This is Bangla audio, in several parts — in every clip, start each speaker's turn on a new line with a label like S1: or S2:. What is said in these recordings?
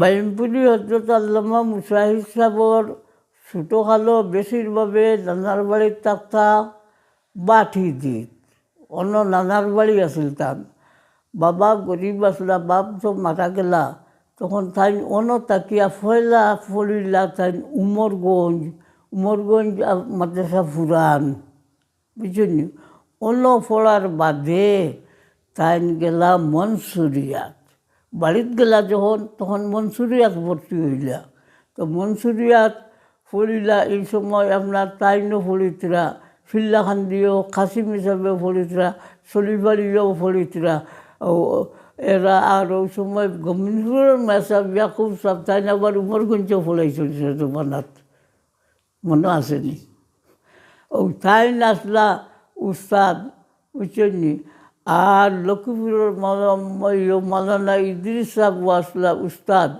S1: বাইমপুরি হজরত আল্লামা মুসাহিদ সাহর ছোটোকালো বেশিরভাবে নানার বাড়ির থাকতা বাঠি দিত অন্য নানার বাড়ি আছিল তান বাবা গরিব আসলা বাপ তো মারা গেলা তখন তাই অন্য তাকিয়া ফয়লা ফলিলা তাই উমরগঞ্জ উমরগঞ্জ মাদ্রাসা ফুরান বুঝলি অন্য ফলার বাদে তাই গেলা মনসুরিয়াত বাড়িত গেলা যখন, তখন মনসুরিয়াত ভর্তি হইলা। তো মনসুরিয়াত ফলিলা এই সময় আপনার তাইনও ফলিতরা ফিল্লাখান্দিও কাসিম হিসাবে ফলিতরা সলিবাড়িও ও, এরা আর ওই সময় গমিনপুরের মেসাব ইয়াকুব সাহ তাই না আবার উমরগঞ্জও ফলাইছিল বানাত মনে আসেনি। ও তাই নাচলা উস্তাদ, বুঝছেননি? আর লক্ষ্মীপুরের মালানা ইদ্রিস সাহেব আসলা উস্তাদ।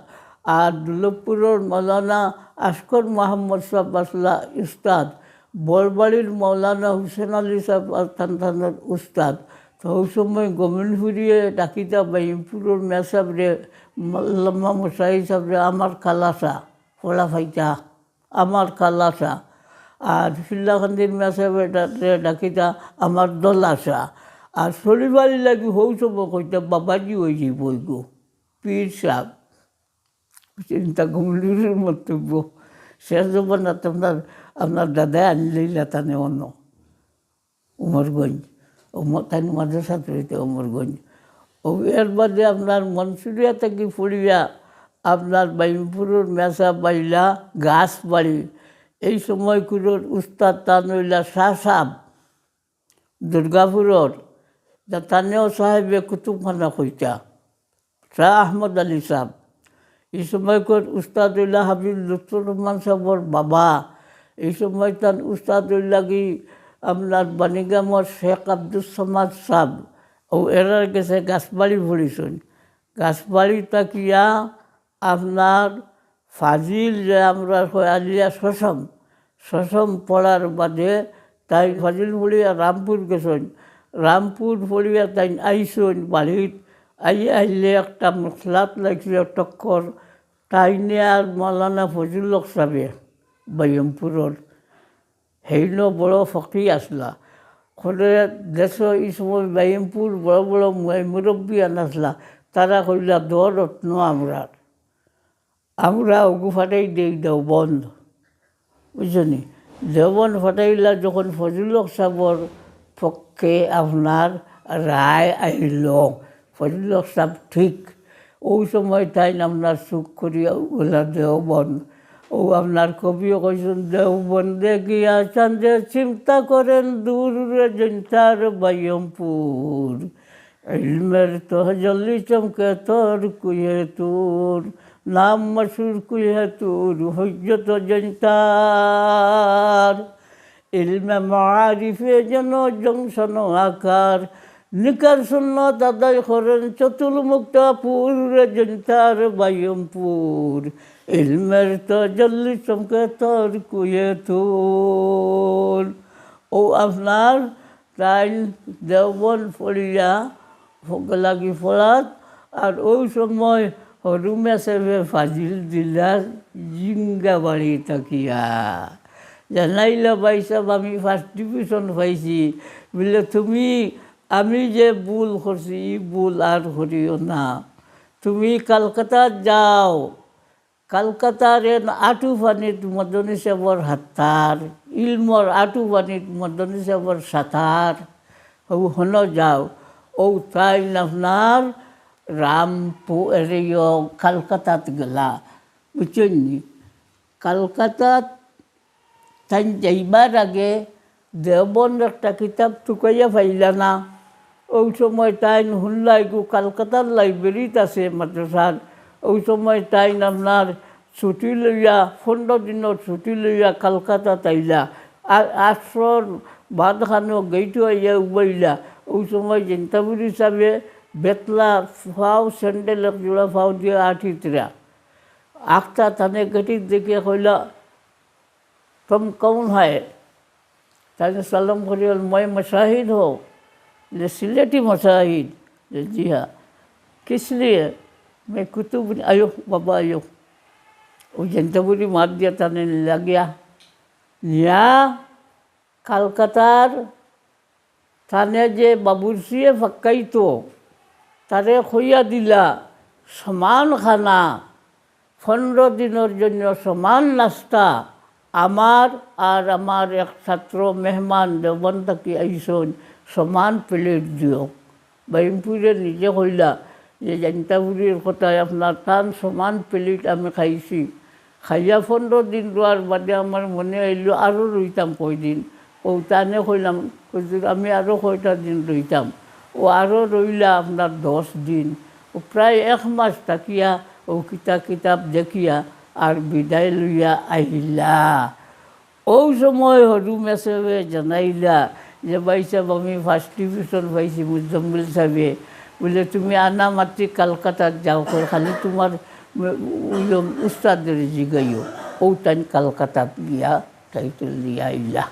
S1: আর দুর্লভপুরের মালানা আসকর মাহমদ সাহেব আসলা উস্তাদ। বরবাড়ির মৌলানা হুসেন আলী সাহেব থান থানের উস্তাদ। তো ওই সময় ফুরিয়ে ডাকিতা বাইমপুরের মেসাবরে মাল্লামা মশাই সাহেবরে, আমার খালাসা ফলা ফাইতা আমার খালাসা। আর ফিল্লাখান্দির মেসাবে ডাকিতা, আমার দলাসা। আর শনিবারি লাগি হৌ সব কইতা বাবাজি ওই যে বই গো পীর সাহ চিন্তা গমলির মন্তব্য। শেষ জমানাত আপনার আপনার দাদা আনলিলা তানে অন্য উমরগঞ্জ উমর তাই মাদ্রাসা রইতে উমরগঞ্জ। ও এর বাদে আপনার মনসুরিয়া থেকে ফুড়িয়া আপনার বাইমপুরের মেসা বাইলা, গাছ বাড়ি, এই সময় কুলোর উস্তাদ তান হইলা শাহ সাহ দুর্গাপুরের যা তানেও সাহেবে কুতুবখানা কইতা। শাহ আহমদ আলী সাহ এই সময়কর উস্তাদুল্লাহ হাবিব লুৎফুর রহমান সাহর বাবা। এই সময় তার উস্তাদুল্লাহ কি আপনার বানিগামর শেখ আব্দুল সমাদ সাহ ও এরার গেছে গাছবাড়ি ভরিছেন। গাছবাড়ি তাকিয়া আপনার ফাজিল যে আমরা আলিয়া শশম। শশম পড়ার বাদে তাই ফাজিল বলিয়া রামপুর গেছেন। রামপুর বলিয়া তাই আইসন বাড়িত। আই আইলে একটা মশলাত লাগছিল টক্কর। তাইনে আর মৌলানা ফজলুল সাবে বাইমপুরের হেইন বড় ফকি আসলা খোলে দেশ এই সময় বাইমপুর বড় বড় মুরব্বী আনাসলা তারা কইলা দর রত্ন আমরার আমরা ওগু ফাটাই দেই দেও বন্ধ বুঝছনি দেওবন ফাটাইলা যখন ফজলুল সাহর পক্ষে আপনার রায় আইল। ফজলুল সব ঠিক। ওই সময় তাই আপনার সুখ করিয়া ওলা দেওবন ও আপনার কবিও কইছেন, দেওবন্দে গিয়া চান্দে চিন্তা করেন, দূর জনতার বাইয়মপুর ইলমের তো জল্দি চমকে তোর কুয়ে তোর, নাম মশুর কুয়ে তোর হজ্জত জনতার। ইলমে মারিফে যেন জংশন আকার, নিকার শূন্য দাদাই করেন চতুল মুক্তাপুর জনতার বাইয়মপুর ইলমের তো জল্দি চমকে তোর কুয়ে তোর ও আপনার তাই দেওবন ফলিয়া লাগি ফলাত, আর ওই সময় হরুমে সেবে ফাজিল দিলার জিঙ্গা বাড়ি তাকিয়া জানাইলা ভাই সাহেব আমি ফার্স্ট ডিভিশন পাইছি। বলে, তুমি, আমি যে ভুল করছি, ই ভুল আর করিও না। তুমি কলকাতা যাও। কলকাতার আটু পানিত মদনী সাহেবর হাতার ইলমর আটু পানিত মদনী সাহেবর সাঁতার ও হন যাও। ও তাই আপনার এরিয় কলকাতাত গেলা। বুঝছেন কলকাতাত তাই যাইবার আগে দেবন একটা কিতাব টুকাইয়া পাইলা না ওই সময় তাই হুল্লাই গো কলকাতার লাইব্রেরিত আছে মাদ্রাসার। ওই সময় তাই আপনার ছুটি লইয়া, পনেরো দিনের ছুটি লইয়া কলকাতা তাইলা। আর আশ্রর ভাত খানো গেইটো আইয়া উবাইলা। ওই সময় জেন্তাবুর হিসাবে বেতলা ফাও, স্যান্ডেল এক জোড়া ফাও দিয়ে আঠিতরা আখটা থানে গেটির দেখে কইলা तुम कौन है ताकि सलम करिए मैं मशाहिद हो ये सिलेटी मशाहिद ये जी हाँ किस लिए मैं कुतुब आयो बाबा आयो ওই জেন্টাপুরি মাঠ দিয়ে টানে নিলা গিয়া নিয়া কলকাতার থানে যে বাবুরসিয়ে ফাক্কাইতো তারে খইয়া দিলা সমান খানা পনেরো দিনের জন্য সমান নাস্তা আমার আর আমার এক ছাত্র মেহমান দেবন থাকি আইসন সমান প্লেট দিও বাইমপুরে নিজে কইলা যে জান্তাপুরীর কথায় আপনার টান সমান প্লেট আমি খাইছি। খাইয়া পনেরো দিন রোয়ার বাদে আমার মনে আইলো আরও রইতাম কয়দিন। টানে কইলাম আমি আরও কয়টা দিন রইতাম? ও আরও রইলা, আপনার দশ দিন। প্রায় এক মাস থাকিয়া ও কিতাব কিতাব দেখিয়া আর বিদায় লইয়া আহিলা। ওই সময় হরু মেসেবে জানাইলা যে, ভাই সাহেব আমি ফার্স্ট ডিভিশন পাইছি মুজম্মিল সাহেবে বলে, তুমি আনা মাতৃ কলকাতার যাও খালি তোমার উস্তাদের জিগাইও। ও তাই কলকাতাত গিয়া টাইটেল দিয়া আইলা।